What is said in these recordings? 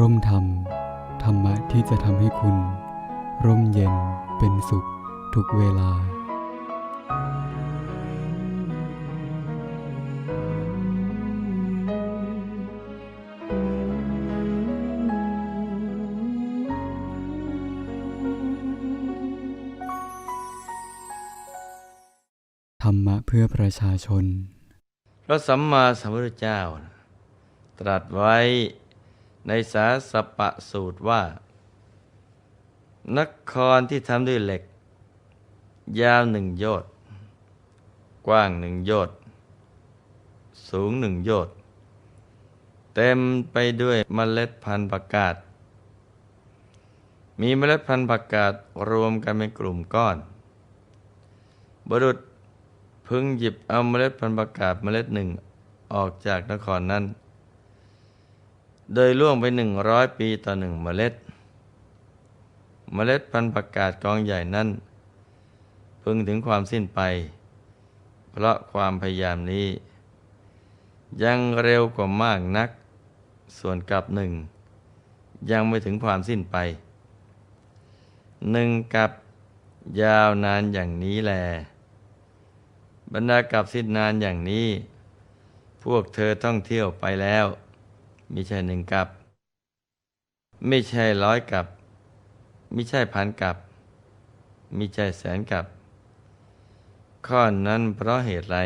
ร่มธรรม ธรรมะที่จะทำให้คุณ ร่มเย็นเป็นสุขทุกเวลา ธรรมะเพื่อประชาชน พระสัมมาสัมพุทธเจ้า ตรัสไว้ ในสาสปะสูตรว่า นครที่ทำด้วยเหล็ก ยาวหนึ่งโยชน์กว้างหนึ่งโยชน์สูงหนึ่งโยชน์เต็มไปด้วยเมล็ดพันธุ์ประกาศ มีเมล็ดพันธุ์ประกาศรวมกันเป็นกลุ่มก้อน บรุษพึงหยิบเอาเมล็ดพันธุ์ประกาศเมล็ดหนึ่งออกจากนครนั้น โดยล่วงไปหนึ่งร้อยปีต่อหนึ่งเมล็ด เมล็ดพันธุ์ประกาศกองใหญ่นั้น พึงถึงความสิ้นไป เพราะความพยายามนี้ ยังเร็วกว่ามากนัก ส่วนกับหนึ่ง ยังไม่ถึงความสิ้นไปหนึ่งกับยาวนานอย่างนี้แล บรรดากับสิ้นนานอย่างนี้ พวกเธอท่องเที่ยวไปแล้ว ไม่ใช่หนึ่งกับ ไม่ใช่ร้อยกับ ไม่ใช่พันกับ ไม่ใช่แสนกับ ข้อนั้นเพราะเหตุไร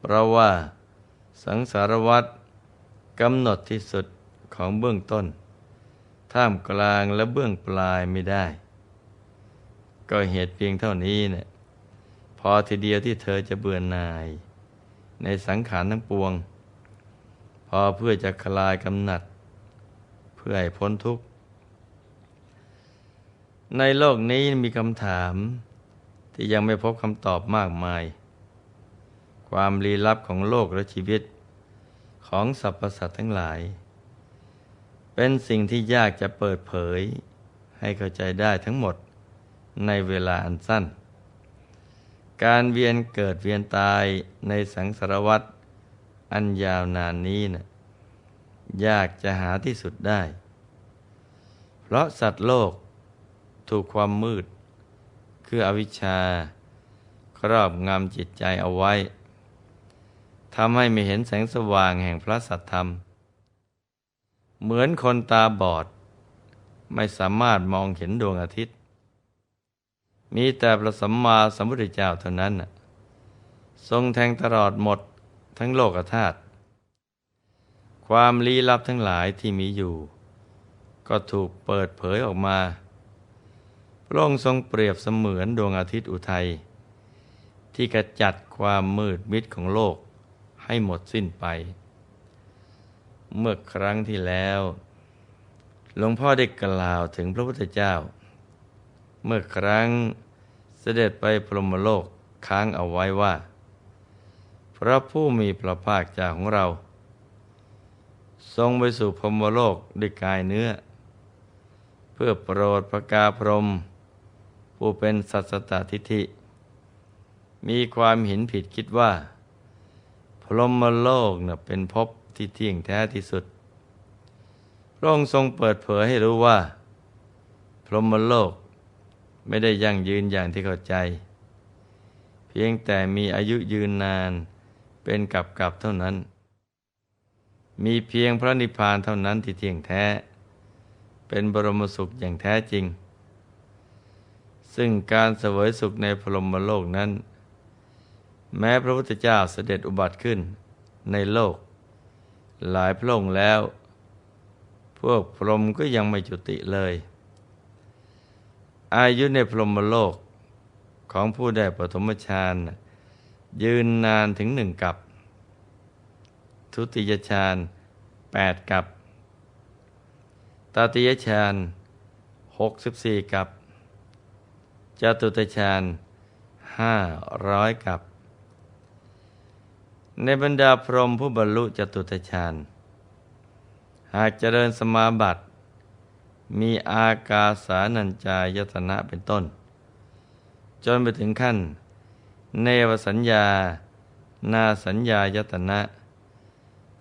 เพราะว่าสังสารวัตรกำหนดที่สุดของเบื้องต้น ท่ามกลางและเบื้องปลายไม่ได้ ก็เหตุเพียงเท่านี้เนี่ยพอทีเดียวที่เธอจะเบื่อหน่าย ในสังขารทั้งปวง อเพื่อจะคลายกำหนัด เพื่อให้พ้นทุกข์ ในโลกนี้มีคำถามที่ยังไม่พบคำตอบมากมาย ความลี้ลับของโลกและชีวิต ของสรรพสัตว์ทั้งหลาย เป็นสิ่งที่ยากจะเปิดเผย ให้เข้าใจได้ทั้งหมดในเวลาอันสั้น การเวียนเกิดเวียนตายในสังสารวัฏ อันยาวนานนี้นะ่ะยากจะหาที่สุดได้ เพราะสัตว์โลกถูกความมืด คืออวิชชา ครอบงำจิตใจเอาไว้ทำให้ไม่เห็นแสงสว่างแห่งพระสัทธรรม เหมือนคนตาบอด ไม่สามารถมองเห็นดวงอาทิตย์ มีแต่พระสัมมาสัมพุทธเจ้าเท่านั้นทรงแทงตลอดหมด ทั้งโลกธาตุความลี้ลับทั้งหลายที่มีอยู่ ก็ถูกเปิดเผยออกมา พระองค์ทรงเปรียบเสมือนดวงอาทิตย์อุทัย ที่กระจัดความมืดมิดของโลกให้หมดสิ้นไป เมื่อครั้งที่แล้วหลวงพ่อได้กล่าวถึงพระพุทธเจ้า เมื่อครั้งเสด็จไปพรหมโลกค้างเอาไว้ว่า พระผู้มีพระภาคเจ้าของเรา ทรงไปสู่พรหมโลกด้วยกายเนื้อ เพื่อโปรดพระกาพรหมผู้เป็นสัตสตทิฐิ มีความเห็นผิดคิดว่า พรหมโลกเน่ะเป็นภพที่เที่ยงแท้ที่สุด พระองค์ทรงเปิดเผยให้รู้ว่า พรหมโลกไม่ได้ยั่งยืนอย่างที่เข้าใจ เพียงแต่มีอายุยืนนาน เป็นกับกับเท่านั้น มีเพียงพระนิพพานเท่านั้นที่เที่ยงแท้ เป็นบรมสุขอย่างแท้จริง ซึ่งการเสวยสุขในพรหมโลกนั้น แม้พระพุทธเจ้าเสด็จอุบัติขึ้นในโลก หลายพระองค์แล้ว พวกพรหมก็ยังไม่จุติเลย อายุในพรหมโลกของผู้ได้ปฐมฌานนะ ยืนนานถึงหนึ่งกับ ทุติยฌานแปดกับตาติยฌานหกสิบสี่กับจตุตฌานห้าร้อยกับ ในบรรดาพรหมผู้บรรลุจตุตฌานหากเจริญสมาบัติ มีอากาสานัญจายตนะเป็นต้น จนไปถึงขั้น เนวสัญญา นาสัญญายตนะ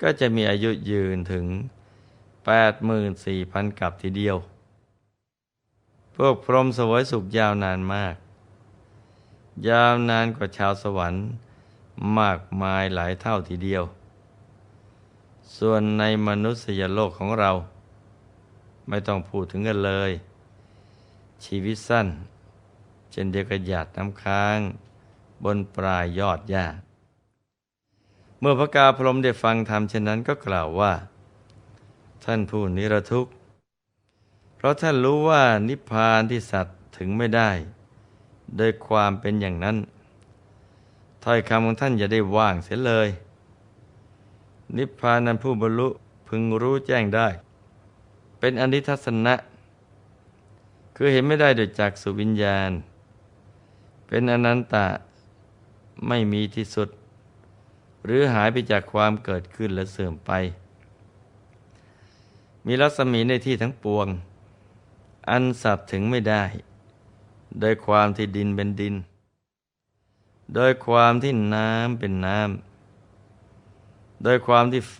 ก็จะมีอายุยืนถึง 84,000 กับทีเดียว พวกพรหมสวยสุขยาวนานมาก ยาวนานกว่าชาวสวรรค์มากมายหลายเท่าทีเดียว ส่วนในมนุษยโลกของเรา ไม่ต้องพูดถึงกันเลย ชีวิตสั้น เช่นเดียวกับหยาดน้ำค้าง บนปลายยอดหญ้า เมื่อพระกาพรมได้ฟังธรรมเช่นนั้นก็กล่าวว่า ท่านผู้นิรทุกข์ เพราะท่านรู้ว่านิพพานที่สัตว์ถึงไม่ได้ โดยความเป็นอย่างนั้นถ้อยคำของท่านอย่าได้ว่างเสียเลย นิพพานนั้นผู้บรรลุพึงรู้แจ้งได้ เป็นอนิทัศนะ คือเห็นไม่ได้โดยจากสุวิญญาณ เป็นอนันตะ ไม่มีที่สุด หรือหายไปจากความเกิดขึ้นและเสื่อมไป มีรัศมีในที่ทั้งปวง อันสัตว์ถึงไม่ได้ โดยความที่ดินเป็นดิน โดยความที่น้ำเป็นน้ำ โดยความที่ไฟ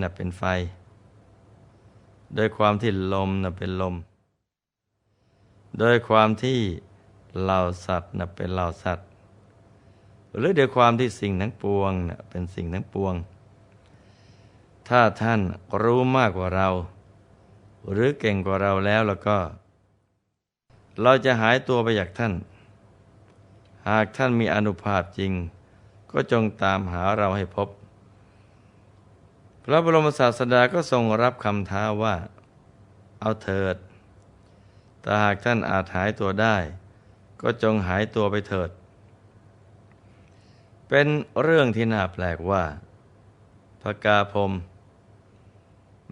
น่ะเป็นไฟ โดยความที่ลมน่ะเป็นลม โดยความที่เหล่าสัตว์น่ะเป็นเหล่าสัตว์ หรือโดยความที่สิ่งทั้งปวงน่ะเป็นสิ่งทั้งปวง ถ้าท่านรู้มากกว่าเรา หรือเก่งกว่าเราแล้วแล้วก็ เราจะหายตัวไปจากท่าน หากท่านมีอนุภาพจริง ก็จงตามหาเราให้พบ พระบรมศาสดาก็ทรงรับคำท้าว่า เอาเถิดแต่หากท่านอาจหายตัวได้ ก็จงหายตัวไปเถิด เป็นเรื่องที่น่าแปลกว่าพระกาพรม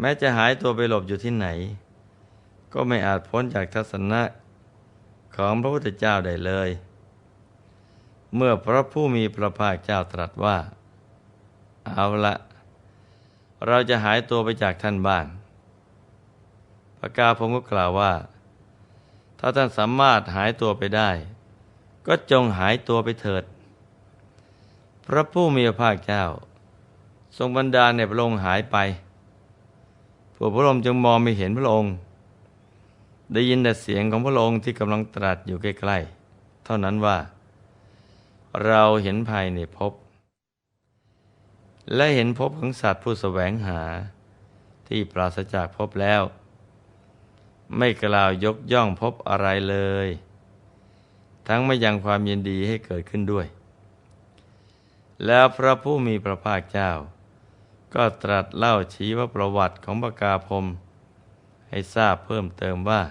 แม้จะหายตัวไปหลบอยู่ที่ไหน ก็ไม่อาจพ้นจากทัศนะของพระพุทธเจ้าได้เลย เมื่อพระผู้มีพระภาคเจ้าตรัสว่า เอาละเราจะหายตัวไปจากท่านบ้างพระกาพมก็กล่าวว่า ถ้าท่านสามารถหายตัวไปได้ ก็จงหายตัวไปเถิด พระผู้มีพระภาคเจ้า ทรงบันดาในพระองค์หายไปพวกพระองค์จึงมองไม่เห็นพระองค์ ได้ยินแต่เสียงของพระองค์ที่กำลังตรัสอยู่ใกล้ๆ เท่านั้นว่า เราเห็นภายในภพและเห็นภพของสัตว์ผู้แสวงหา ที่ปราศจากภพแล้ว ไม่กล่าวยกย่องภพอะไรเลย ทั้งไม่ยังความยินดีให้เกิดขึ้นด้วย แล้วพระผู้มีพระภาคเจ้า ก็ตรัสเล่าชีวประวัติของปกาพรมให้ทราบเพิ่มเติมว่า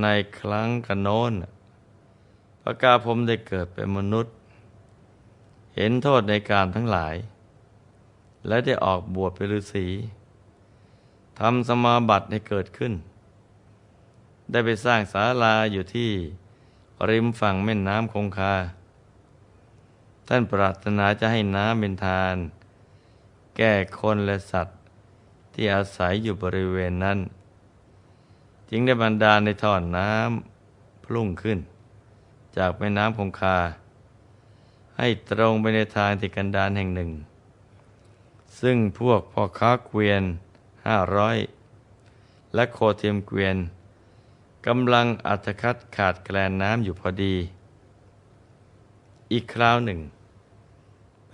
ในครั้งกันโน้นปกาพรมได้เกิดเป็นมนุษย์ เห็นโทษในการทั้งหลาย และได้ออกบวชเป็นฤาษีทำสมาบัติให้เกิดขึ้น ได้ไปสร้างศาลาอยู่ที่ริมฝั่งแม่น้ำคงคา ท่านปรารถนาจะให้น้ำเป็นทาน แก่คนและสัตว์ที่อาศัยอยู่บริเวณนั้น จึงได้บรรดาลในท่อนน้ำพุ่งขึ้น จากแม่น้ำคงคา ให้ตรงไปในทางที่กันดารแห่งหนึ่ง ซึ่งพวกพ่อค้าเกวียนห้าร้อยและโคเทียมเกวียนกำลังอัตคัดขาดแคลนน้ำอยู่พอดี อีกคราวหนึ่ง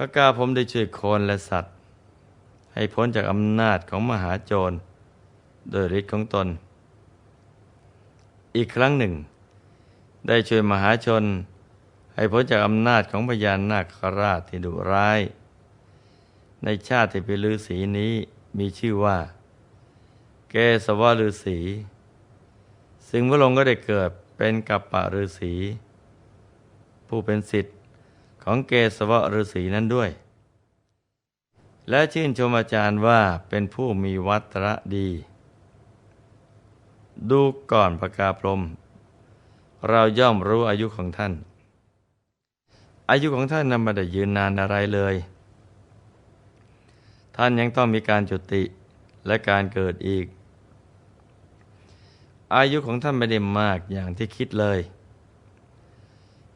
ระกาผมได้ช่วยคนและสัตว์ ให้พ้นจากอำนาจของมหาโจร โดยฤทธิ์ของตน อีกครั้งหนึ่ง ได้ช่วยมหาชน ให้พ้นจากอำนาจของพญานาคราชที่ดุร้าย ในชาติที่เป็นฤาษีนี้มีชื่อว่า เกสวฤาษีซึ่งพระองค์ก็ได้เกิดเป็นกัปปะฤาษีผู้เป็นสิทธิ์ ของเกสวฤาษีนั้นด้วย และชื่นชมอาจารย์ว่าเป็นผู้มีวัตระดี ดูก่อนประกาพรม เราย่อมรู้อายุของท่าน อายุของท่านนั้นไม่ได้ยืนนานอะไรเลย ท่านยังต้องมีการจุติและการเกิดอีก อายุของท่านไม่ได้มากอย่างที่คิดเลย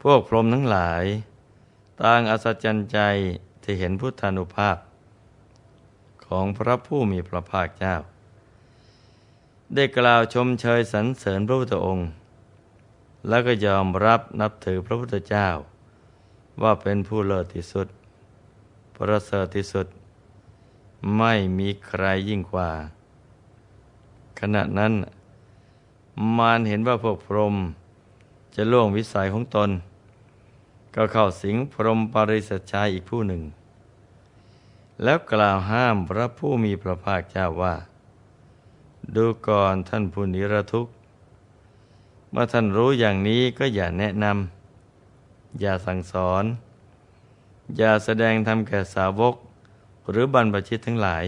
พวกพรหมทั้งหลาย ต่างอัศจรรย์ใจที่เห็นพุทธานุภาพ ของพระผู้มีพระภาคเจ้า ได้กล่าวชมเชยสรรเสริญพระพุทธองค์ แล้วก็ยอมรับนับถือพระพุทธเจ้า ว่าเป็นผู้เลิศที่สุด ประเสริฐที่สุด ไม่มีใครยิ่งกว่า ขณะนั้นมารเห็นว่าพวกพรหมจะล่วงวิสัยของตน ก็เข้าสิงพรหมปริสัชชายอีกผู้หนึ่ง แล้วกล่าวห้ามพระผู้มีพระภาคเจ้าว่า ดูก่อนท่านผู้นิรทุกข์ เมื่อท่านรู้อย่างนี้ก็อย่าแนะนำอย่าสั่งสอน อย่าแสดงธรรมแก่สาวก หรือบรรพชิตทั้งหลาย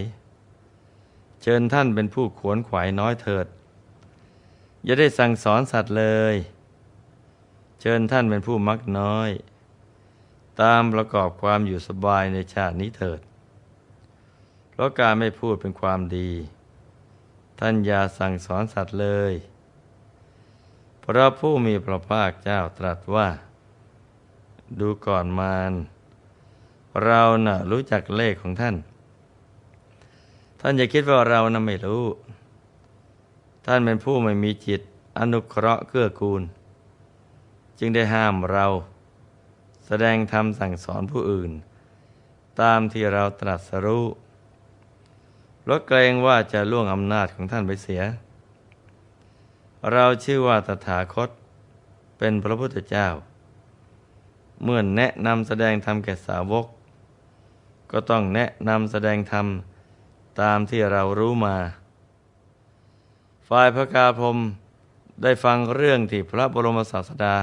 เชิญท่านเป็นผู้ขวนขวายน้อยเถิด อย่าได้สั่งสอนสัตว์เลยเชิญท่านเป็นผู้มักน้อย ตามประกอบความอยู่สบายในชาตินี้เถิด เพราะการไม่พูดเป็นความดี ท่านอย่าสั่งสอนสัตว์เลย พระผู้มีพระภาคเจ้าตรัสว่า ดูก่อนมารเราน่ะรู้จักเลขของท่าน ท่านอย่าคิดว่าเราน่ะไม่รู้ ท่านเป็นผู้ไม่มีจิตอนุเคราะห์เกื้อกูล จึงได้ห้ามเรา แสดงธรรมสั่งสอนผู้อื่น ตามที่เราตรัสรู้เพราะเกรงว่าจะล่วงอำนาจของท่านไปเสีย เราชื่อว่าตถาคต เป็นพระพุทธเจ้า เมื่อแนะนำแสดงธรรมแก่สาวก ก็ต้องแนะนำแสดงธรรมตามที่เรารู้มา ฝ่ายพระกาพรมได้ฟังเรื่องที่พระบรมศาสดา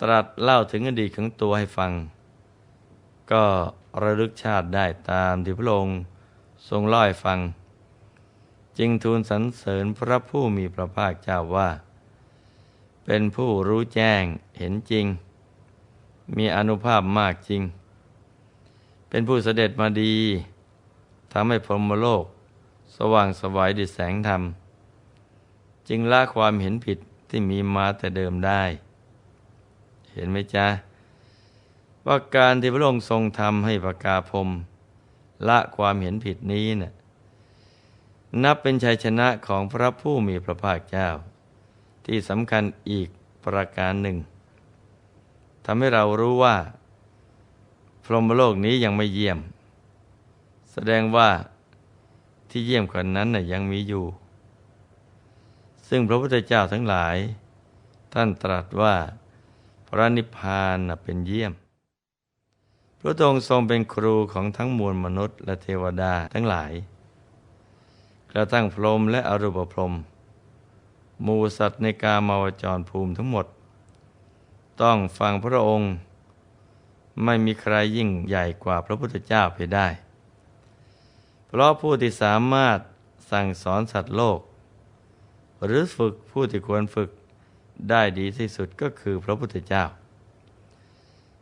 ตรัสเล่าถึงอดีตของตัวให้ฟัง ก็ระลึกชาติได้ตามที่พระองค์ทรงเล่าให้ฟัง จึงทูลสรรเสริญพระผู้มีพระภาคเจ้าว่า เป็นผู้รู้แจ้งเห็นจริง มีอนุภาพมากจริง เป็นผู้เสด็จมาดีทำให้พรหมโลก สว่างสวายด้วยแสงธรรม จึงละความเห็นผิดที่มีมาแต่เดิมได้ ห็นไหมจ๊ะ ว่าการที่พระองค์ทรงทำให้ประกาพรมละความเห็นผิดนี้นะ่ะนับเป็นชัยชนะของพระผู้มีพระภาคเจ้า ที่สำคัญอีกประการหนึ่งทำให้เรารู้ว่า พรหมโลกนี้ยังไม่เยี่ยม แสดงว่าที่เยี่ยมกว่านั้นน่ะยังมีอยู่ ซึ่งพระพุทธเจ้าทั้งหลาย ท่านตรัสว่า พระนิพพานเป็นเยี่ยม พระองค์ทรงเป็นครูของทั้งมวลมนุษย์ และเทวดาทั้งหลาย กระทั่งพรหมและอรูปพรหมมูสัตว์ในกามาวจรภูมิทั้งหมด ต้องฟังพระองค์ ไม่มีใครยิ่งใหญ่กว่าพระพุทธเจ้าไปได้ เพราะผู้ที่สามารถสั่งสอนสัตว์โลก หรือฝึกผู้ที่ควรฝึก ได้ดีที่สุดก็คือพระพุทธเจ้า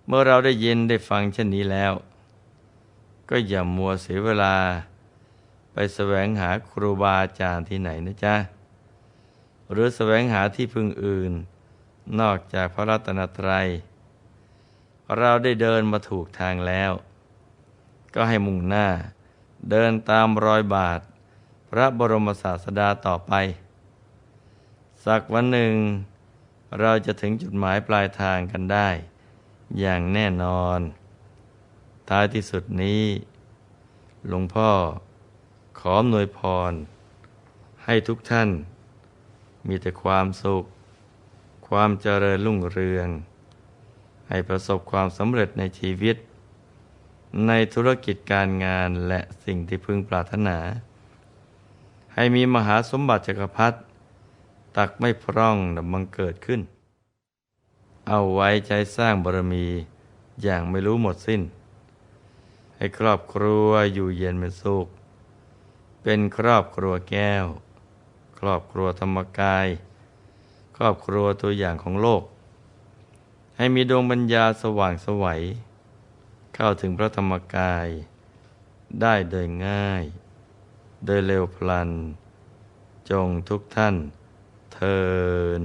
เมื่อเราได้ยินได้ฟังเช่นนี้แล้ว ก็อย่ามัวเสียเวลา ไปแสวงหาครูบาอาจารย์ที่ไหนนะจ๊ะ หรือแสวงหาที่พึ่งอื่น นอกจากพระรัตนตรัย เราได้เดินมาถูกทางแล้ว ก็ให้มุ่งหน้า เดินตามรอยบาท พระบรมศาสดาต่อไปสักวันหนึ่ง เราจะถึงจุดหมายปลายทางกันได้ อย่างแน่นอน ท้ายที่สุดนี้หลวงพ่อขออำนวยพร ให้ทุกท่าน มีแต่ความสุข ความเจริญรุ่งเรือง ให้ประสบความสำเร็จในชีวิต ในธุรกิจการงานและสิ่งที่พึงปรารถนา ให้มีมหาสมบัติจักรพรรดิ ตักไม่พร่องดำบังเกิดขึ้น เอาไว้ใจสร้างบารมีอย่างไม่รู้หมดสิ้น ให้ครอบครัวอยู่เย็นเป็นสุข เป็นครอบครัวแก้ว ครอบครัวธรรมกาย ครอบครัวตัวอย่างของโลก ให้มีดวงปัญญาสว่างสวัย เข้าถึงพระธรรมกาย ได้โดยง่าย โดยเร็วพลัน จงทุกท่าน ทิน